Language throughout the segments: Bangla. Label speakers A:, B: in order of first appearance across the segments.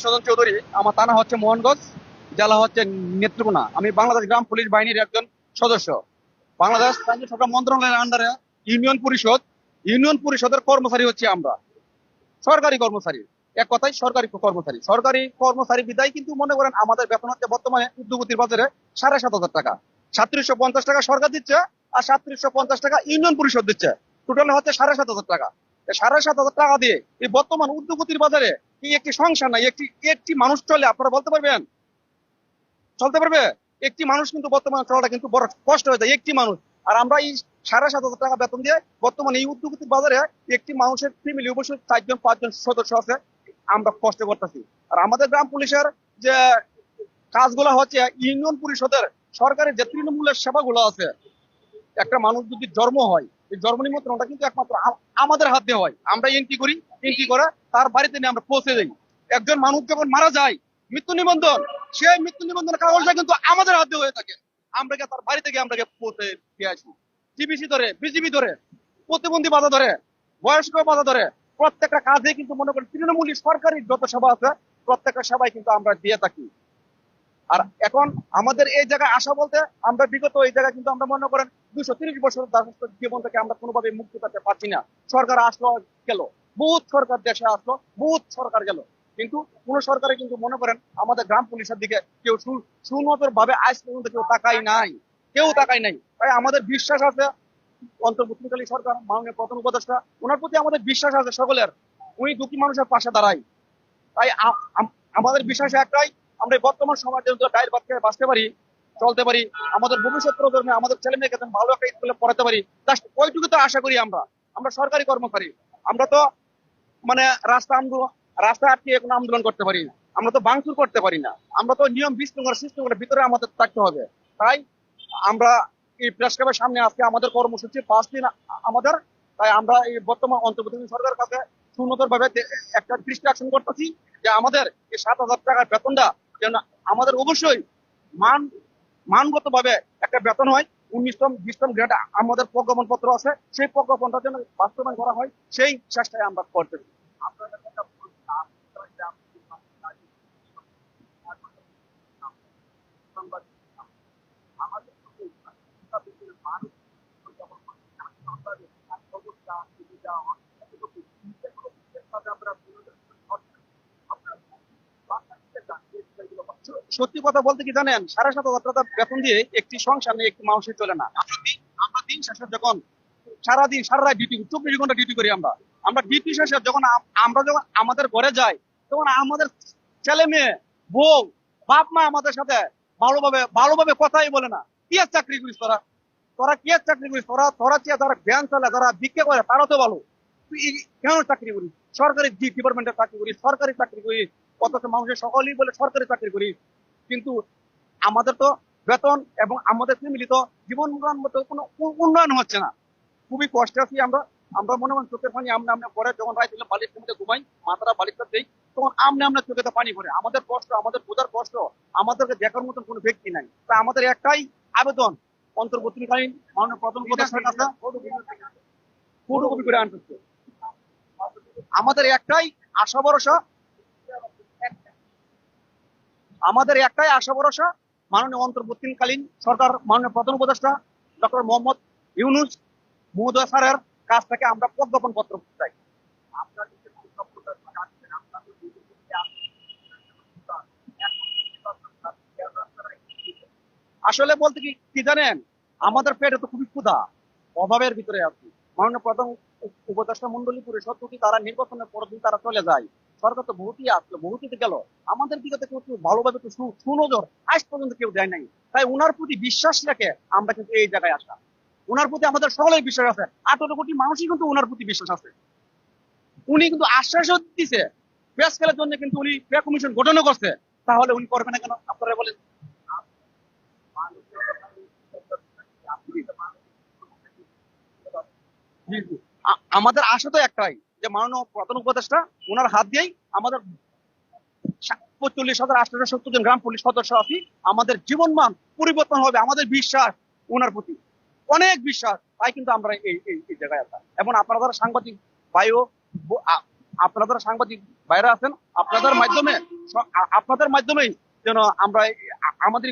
A: কৃষ্ণচন্দ্র চৌধুরী, আমার থানা হচ্ছে মোহনগঞ্জ, জেলা হচ্ছে নেত্রকোনা। আমি বাংলাদেশ গ্রাম পুলিশ বাহিনীর একজন সদস্য। বাংলাদেশ স্থানীয় সরকার মন্ত্রণালয়ের আন্ডারে ইউনিয়ন পরিষদ। ইউনিয়ন পরিষদের কর্মচারী হচ্ছে আমরা। সরকারি কর্মচারী। এক কথায় সরকারি কর্মচারী। সরকারি কর্মচারী বিদায় কিন্তু মনে করেন আমাদের বেতন হচ্ছে বর্তমানে উদ্যোগতির বাজারে সাড়ে সাত হাজার টাকা। সাতত্রিশশো পঞ্চাশ টাকা সরকার দিচ্ছে আর সাতত্রিশশো পঞ্চাশ টাকা ইউনিয়ন পরিষদ দিচ্ছে। টোটাল হচ্ছে সাড়ে সাত হাজার টাকা। সাড়ে সাত হাজার টাকা দিয়ে এই বর্তমান উদ্যোগতির বাজারে কি একটি সংসার নাই? একটি একটি মানুষ চলে, আপনারা বলতে পারবেন? চলতে পারবে? একটি মানুষ কিন্তু বর্তমানে চলাটা কিন্তু বড় কষ্ট হয়ে যায়, একটি মানুষ। আর আমরা এই সাড়ে সাত হাজার টাকা বেতন দিয়ে বর্তমানে এই উদ্যোগতির বাজারে একটি মানুষের ফ্যামিলি অবশ্যই চারজন, পাঁচজন সদস্য আছে, আমরা কষ্ট করতেছি। আর আমাদের গ্রাম পুলিশের যে কাজগুলো হচ্ছে, ইউনিয়ন পরিষদের সরকারের যে তৃণমূলের সেবাগুলো আছে, একটা মানুষ যদি জন্ম হয় জন্ম নিমন্ত্রণটা কিন্তু একমাত্র আমাদের হয়। আমরা এন্ট্রি করি এন্ট্রি তার বাড়িতে নিয়ে আমরা পৌঁছে দিই। একজন মানুষ যখন মারা যায়, মৃত্যু নিবন্ধন, সেই মৃত্যু নিবন্ধনের কাগজটা কিন্তু আমাদের হাতে হয়ে থাকে। আমরা তার আমরা পৌঁছে দিয়ে আসি। টিবিসি ধরে, বিজিবি ধরে, প্রতিবন্ধী বাধা ধরে, বয়স্ক বাধা ধরে, প্রত্যেকটা কাজে কিন্তু মনে করেন তৃণমূলী সরকারি যত সেবা আছে, প্রত্যেকটা সেবাই কিন্তু আমরা দিয়ে থাকি। আর এখন আমাদের এই জায়গায় আসা বলতে আমরা বিগত এই জায়গায় কিন্তু আমরা মনে করেন দুশো তিরিশ বছর দাসত্ব জীবন থেকে আমরা কোনোভাবে মুক্তি পেতে পারছি না। সরকার আসলো, গেল। বহুত সরকার দেশে আসলো, বহুত সরকার গেল। কিন্তু কোন সরকারে কিন্তু মনে করেন আমাদের গ্রাম পুলিশের দিকে কেউ সু- সুনজর ভাবে আজ পর্যন্ত কেউ তাকাই নাই। কেউ তাকাই নাই। তাই আমাদের বিশ্বাস আছে, অন্তর্বর্তীকালীন সরকার, মাননীয় প্রধান উপদেষ্টা, ওনার প্রতি আমাদের বিশ্বাস আছে সকলের। উনি দুঃখী মানুষের পাশে দাঁড়াই তাই আমাদের বিশ্বাস একটাই, আমরা বর্তমান সমাজে ডায়ের বাচ্চা বাঁচতে পারি। চলতে পারি, আমাদের ভবিষ্যৎ প্রজন্মে আমাদের ছেলে মেয়েকে ভালো একটা স্কুলে পড়াতে পারি জাস্ট ওইটুকু তো আশা করি আমরা। আমরা সরকারি কর্মচারী, আমরা তো মানে রাস্তা আন্দোলন রাস্তা আটকে কোনো আন্দোলন করতে পারি না আমরা তো বাংচুর করতে পারি না। আমরা তো নিয়ম বিশৃঙ্খলা সিস্টেমের ভিতরে আমাদের থাকতে হবে। তাই আমরা এই প্রেস ক্লাবের সামনে আজকে আমাদের কর্মসূচি পাঁচ দিন আমাদের, তাই আমরা এই বর্তমান অন্তর্বর্তী সরকারের কাছে সুন্নতর ভাবে একটা দৃষ্টি আকর্ষণ করতেছি যে আমাদের এই সাত হাজার টাকার বেতনটা যেন আমাদের অবশ্যই মান মানগত ভাবে একটা বেতন হয় উনিশতম বিশতম গ্রেড আমাদের প্রজ্ঞাপন পত্র আছে, সেই প্রজ্ঞাপনটা যেন বাস্তবায়ন করা হয়, সেই চেষ্টায় আমরা করতেছি সত্যি কথা বলতে কি জানেন? সাড়ে সাত হাজার টাকা বেতন দিয়ে একটি সংসার নিয়ে একটি মানুষের চলে না। আমরা দিন- শেষে যখন সারাদিন, সারা রাত ডিউটি চব্বিশ ঘণ্টা ডিউটি করি আমরা। আমরা ডিউটি শেষে যখন আমরা যখন আমাদের ঘরে যাই, তখন আমাদের ছেলে মেয়ে, বউ, বাপ মা আমাদের সাথে ভালোভাবে ভালোভাবে কথাই বলে না। কি আর চাকরি করিস তোরা? তোরা কি আর চাকরি করিস? তোরা তোরা চেয়ে যারা জ্ঞান চালে, যারা ভিক্ষা করে, তারা তো ভালো। তুই কেন চাকরি করিস? সরকারি ডিপার্টমেন্টে চাকরি করিস, সরকারি চাকরি করিস। অথচ মানুষের সকলেই বলে সরকারি চাকরি করিস। কিন্তু আমাদের তো বেতন এবং আমাদের ফ্যামিলি তো জীবন মতো কোনো উন্নয়ন হচ্ছে না। খুবই কষ্টে আছি আমরা। আমরা মনে মনে চোখের পানি আমরা আমরা পরে যখন রাত হলে বালিশ মধ্যে ঘুমাই মাথাটা বালিশটা দেই তখন আমনে আমরা চোখেতে পানি পড়ে আমাদের কষ্ট আমাদের বোঝার কষ্ট আমাদেরকে দেখার মতন কোনো ব্যক্তি নাই। তা আমাদের একটাই আবেদন অন্তর্বর্তীকালীন মাননীয় ফটোকপি করে আনতেছে আমাদের একটাই আশা ভরসা আমাদের একটাই আশা ভরসা, মাননীয় অন্তর্বর্তীকালীন সরকার, মাননীয় প্রধান উপদেষ্টা ডক্টর মোহাম্মদ ইউনুস মহোদয় স্যারের কাছ থেকে আমরা প্রজ্ঞাপন পত্র চাই। আসলে বলতে কি জানেন, আমাদের পেটে তো খুবই ক্ষুধা, অভাবের ভিতরে আছি। মাননীয় প্রধান উপ- উপদেষ্টা মন্ডলী পরিষদ তারা নির্বাচনের পর তারা চলে যায় সরকার তো বহুতই আসলো বহুতিতে গেল। আমাদের দিকে তো কেউ ভালোভাবে একটু সুনজর আজ পর্যন্ত কেউ দেয় নাই। তাই ওনার প্রতি বিশ্বাস রেখে আমরা কিন্তু এই জায়গায় আসা ওনার প্রতি আমাদের সকলের বিশ্বাস আছে। আঠারো কোটি মানুষই কিন্তু ওনার প্রতি বিশ্বাস আছে। উনি কিন্তু আশ্বাসও দিচ্ছে প্রেস খেলার জন্য কিন্তু উনি পে কমিশন গঠনও করছে। তাহলে উনি করবে না কেন? আপনারা বলেন। আমাদের আশা তো একটাই। যে মাননীয় প্রধান উপদেষ্টা ওনার হাত দিয়েই আমাদের পঁয়তাল্লিশ হাজার আটশো সত্তর জন গ্রাম পুলিশ সদস্য আছি। আমাদের পরিবর্তন হবে, আমাদের বিশ্বাস ওনার প্রতি। অনেক বিশ্বাস, তাই কিন্তু আমরা এই এই জায়গায় এবং সাংবাদিক সাংবাদিক বাইরে আছেন, আপনাদের মাধ্যমে আপনাদের মাধ্যমেই যেন আমরা আমাদের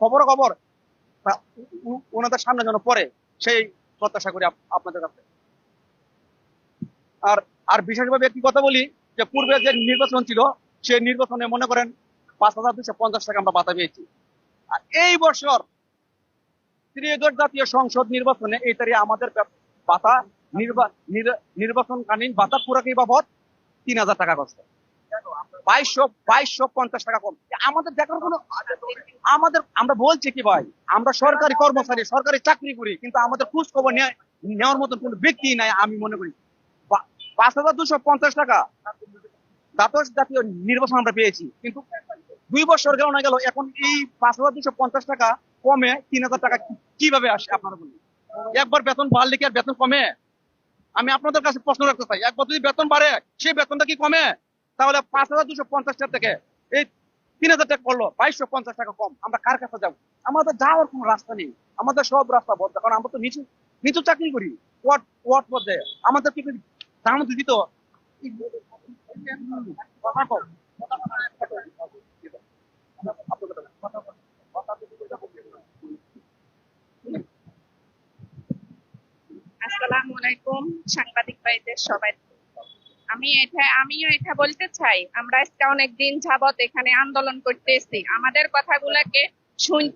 A: খবর খবর ওনাদের সামনে যেন পড়ে, সেই প্রত্যাশা করি আপনাদের কাছে। আর আর বিশেষভাবে একটি কথা বলি, যে পূর্বে যে নির্বাচন ছিল সেই নির্বাচনে মনে করেন পাঁচ হাজার দুশো পঞ্চাশ টাকা আমরা বাতা পেয়েছি। আর এই বছর ত্রিয়োদশ জাতীয় সংসদ নির্বাচনে এই তারিখে আমাদের বাতা নির্বা- নির- নির্বাচনকালীন বাতা পুরাকি বাবদ তিন হাজার টাকা করছে বাইশশো বাইশশো পঞ্চাশ টাকা কম। আমাদের দেখার কোনো আমাদের, আমরা বলছি কি ভাই, আমরা সরকারি কর্মচারী, সরকারি চাকরি করি, কিন্তু আমাদের খোঁজ খবর নেওয়ার মতন কোনো ব্যক্তি নাই, আমি মনে করি। পাঁচ হাজার দুশো পঞ্চাশ টাকা। দ্বাদশ জাতীয় নির্বাচন আমরা পেয়েছি। কিন্তু দুই বছর গেল না গেল, এখন এই পাঁচ হাজার দুশো পঞ্চাশ টাকা কমে তিন হাজার টাকা কীভাবে আসে আপনারা বলুন? একবার বেতন বাড়লে কি আর বেতন কমে? আমি আপনাদের কাছে প্রশ্ন রাখতে চাই, একবার যদি বেতন বাড়ে, সেই বেতনটা কি কমে? তাহলে পাঁচ হাজার দুশো পঞ্চাশ টাকা থেকে এই তিন হাজার টাকা করল, বাইশশো পঞ্চাশ টাকা কম, আমরা কার কাছে যাব? আমাদের যাওয়ার কোনো রাস্তা নেই, আমাদের সব রাস্তা বন্ধ, কারণ আমরা তো নিচু নিচু চাকরি করি ওয়ার্ড ওয়ার্ড পর্যায়ে আমাদের কি দাম দিত কথা কও।
B: আসসালামু আলাইকুম, সাংবাদিক ভাইদের সবাই। আমি এটা আমিও এটা বলতে চাই। আমরা আজকে অনেক দিন যাবত এখানে আন্দোলন করতেছি। আমাদের কথাগুলোকে শুন-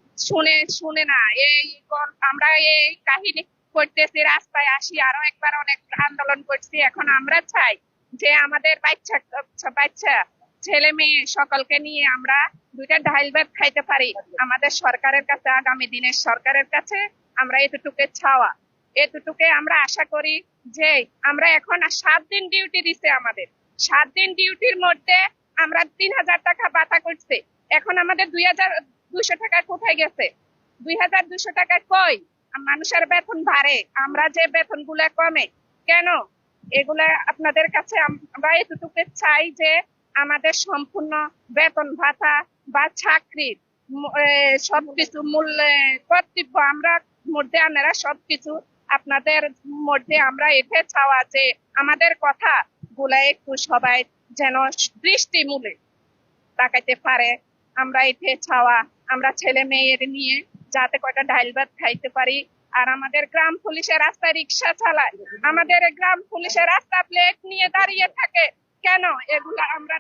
B: শুনে না, এই আমরা এই কাহিনী করতেছি, রাস্তায় আসি, আরও একবার অনেক আন্দোলন করছি। এখন আমরা চাই যে আমাদের বাচ্চা বাচ্চা, ছেলে মেয়ে সকলকে নিয়ে আমরা দুইটা ঢাইল ভাত খাইতে পারি। আমাদের সরকারের কাছে, আগামী দিনের সরকারের কাছে আমরা এতটুকু ছাওয়া এতটুকু আমরা আশা করি যে আমরা এখন সাত দিন ডিউটি দিছে আমাদের। সাত দিন ডিউটির মধ্যে আমরা তিন হাজার টাকা বাতা করছে। এখন আমাদের দুই হাজার দুশো টাকা কোথায় গেছে? দুই হাজার দুশো টাকা কই? মানুষের বেতন বাড়ে, আমরা যে বেতনগুলা কমে, কেন? এগুলা আপনাদের কাছে আমরা এতটুকু চাই যে আমাদের সম্পূর্ণ বেতন ভাতা বা চাকরির সবকিছু মূল্য কর্তব্য আমরা মধ্যে আনারা সবকিছু আপনাদের মধ্যে আমরা এতে চাওয়া যে আমাদের কথা গুলা একটু সবাই যেন দৃষ্টি মূলে তাকাইতে পারে। আমরা এতে চাওয়া, আমরা ছেলে মেয়ের নিয়ে যাতে কয়টা ডাইল ভাত খাইতে পারি। আর আমাদের গ্রাম পুলিশের রাস্তায় রিক্সা চালায়। আমাদের গ্রাম পুলিশের রাস্তা প্লেট নিয়ে দাঁড়িয়ে থাকে। কেন? এগুলো আমরা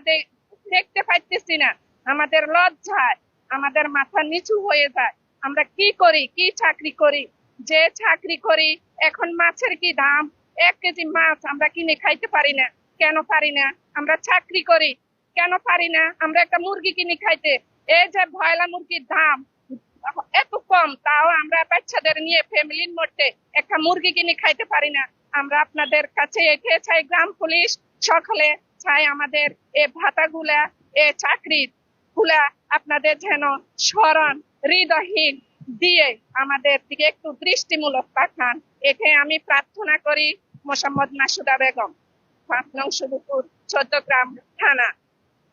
B: দেখতে পাইতেছি না। আমাদের লজ্জায় আমাদের মাথা নিচু হয়ে যায়। আমরা কি করি? কি চাকরি করি? যে চাকরি করি, এখন মাছের কি দাম? এক কেজি মাছ আমরা কিনে খাইতে পারি না। কেন পারি না? আমরা চাকরি করি। কেন পারি না? আমরা একটা মুরগি কিনে খাইতে। এই যে ভয়লা মুরগির দাম এত কম, তাও আমরা বাচ্চাদের নিয়ে ফ্যামিলির মধ্যে একটা মুরগি কিনে খাইতে পারি না। আমরা আপনাদের কাছে এতে চাই, গ্রাম পুলিশ সকলে চাই আমাদের এই ভাতাগুলা এই চাকরিরগুলা আপনাদের যেন স্মরণ, হৃদয়হীন দিয়ে আমাদের দিকে একটু দৃষ্টিমূলক পাঠান। এতে আমি প্রার্থনা করি, মোসাম্মদ নাসুদা বেগম, পাঁচ নং সুদুপুর, চোদ্দগ্রাম থানা।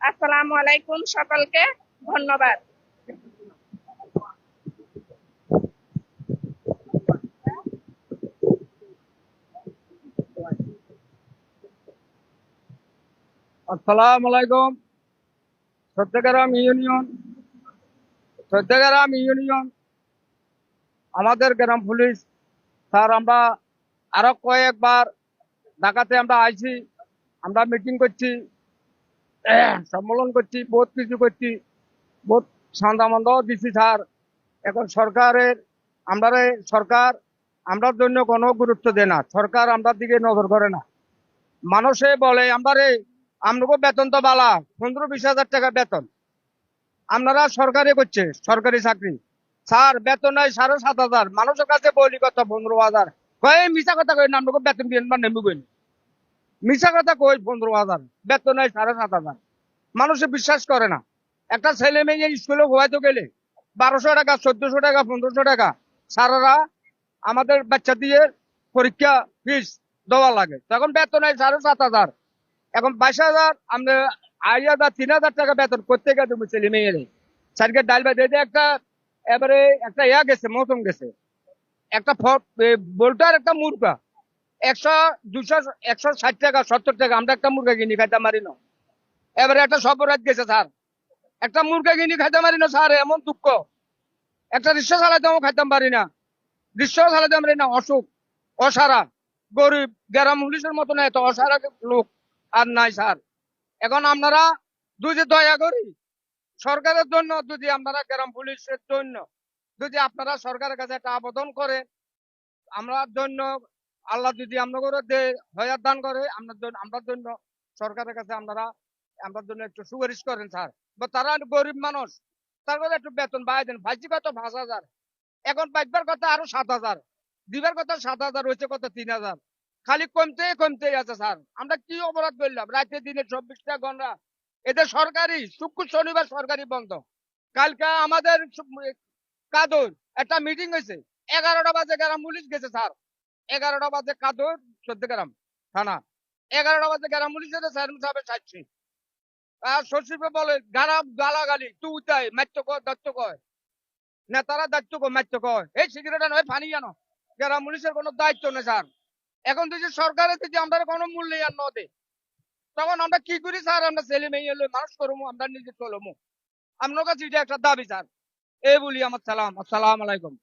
B: আসসালামু আলাইকুম সকলকে, ধন্যবাদ।
C: আসসালামু আলাইকুম। সত্যগ্রাম ইউনিয়ন সত্যগ্রাম ইউনিয়ন, আমাদের গ্রাম পুলিশ। স্যার, আমরা আরও কয়েকবার ঢাকাতে আমরা আইছি, আমরা মিটিং করছি, সম্মেলন করছি, বহুত কিছু করছি, বহুত সান্দামন্দ দিছি, স্যার। এখন সরকারের আমরা সরকার, আমরার জন্য কোনো গুরুত্ব দেয় না। সরকার আমরার দিকে নজর করে না। মানুষে বলে আমরা আমরাকে বেতন তো বালা, পনেরো বিশ হাজার টাকা বেতন। আপনারা সরকারি করছে, সরকারি চাকরি। স্যার, বেতন নাই সাড়ে সাত হাজার, মানুষের কাছে বলি কথা, পনেরো হাজার। কয়ে মিশা কথা কই আমরাকে বেতন দিয়ে বা নেমে কই মিশা কথা কই পনেরো হাজার, বেতন নাই সাড়ে সাত হাজার। মানুষে বিশ্বাস করে না। একটা ছেলে মেয়ে স্কুলে ঘুমাইতে গেলে, বারোশো টাকা, চোদ্দশো টাকা, পনেরোশো টাকা, স্যারেরা আমাদের বাচ্চা দিয়ে পরীক্ষা ফিস দেওয়া লাগে। তখন বেতন হয় সাড়ে সাত হাজার। এখন বাইশ হাজার, আমরা আড়াই হাজার, তিন হাজার টাকা বেতন করতে গেছে ছেলে মেয়ের। স্যারকে ডাল বাই দিয়ে একটা, এবারে একটা ইয়া গেছে, মৌসুম গেছে। একটা বোল্টার একটা মুরগা। একশো, দুশো, একশো ষাট টাকা, সত্তর টাকা, আমরা একটা মুরগা কিনি, খাইতে মারি না। এবারে একটা সবরাত গেছে, স্যার। একটা মুরগা কিনি, খাইতে পারি না, স্যার, এমন দুঃখ। একটা রিক্সা চালাইতেও খাইতাম পারি না। রিক্সা চালাইতে পারি না, অসুখ, অসারা, গরিব, গ্রাম পুলিশের মতন এত অসারা লোক। আর নাই, স্যার। এখন আপনারা যদি দয়া করি, সরকারের জন্য যদি আপনারা গ্রাম পুলিশের জন্য যদি আপনারা সরকারের কাছে একটা আবেদন করে আমরা জন্য আল্লাহ যদি আপনাদের দে হয়াত দান করে, আপনার জন্য আমরা জন্য সরকারের কাছে আপনারা আমরা জন্য একটু সুপারিশ করেন, স্যার। বা তারা গরিব মানুষ, তার কথা একটু বেতন বাড়াই দেন। ভাইজি কত? পাঁচ হাজার। এখন পাইবার কথা আরও সাত হাজার। দিবার কথা সাত হাজার হয়েছে কত? তিন হাজার। খালি কমতে কমতে আছে, স্যার। আমরা কি অপরাধ করলাম? রাতে দিনে চব্বিশটা ঘণ্টা। এদের সরকারি, শুক্র, শনিবার সরকারি বন্ধ। কালকে আমাদের কাদর, একটা মিটিং হয়েছে। এগারোটা বাজে গ্রাম পুলিশ গেছে, স্যার। এগারোটা বাজে কাদর, চোদ্দ গ্রাম থানা। এগারোটা বাজে গ্রাম পুলিশ গেছে স্যার সাহেবের সাইছি আর সচিবে বলে গারাম গালাগালি, তুই তাই মাত্য কয় দায়িত্ব কয় নেতারা দায়িত্ব কয় মাত্য কয় এই সিগারেট নয় ফানি জানো গ্রাম পুলিশের কোনো দায়িত্ব নেই, স্যার। এখন যদি সরকারের যদি আমরা কোনো মূল্য ন দে তখন আমরা কি করি? স্যার, আমরা ছেলে মেয়ে লই মানুষ করব, আমরা নিজে চলবো। আপনার কাছে এটা একটা দাবি, স্যার। এই বলি আমার সালাম, আসসালাম আলাইকুম।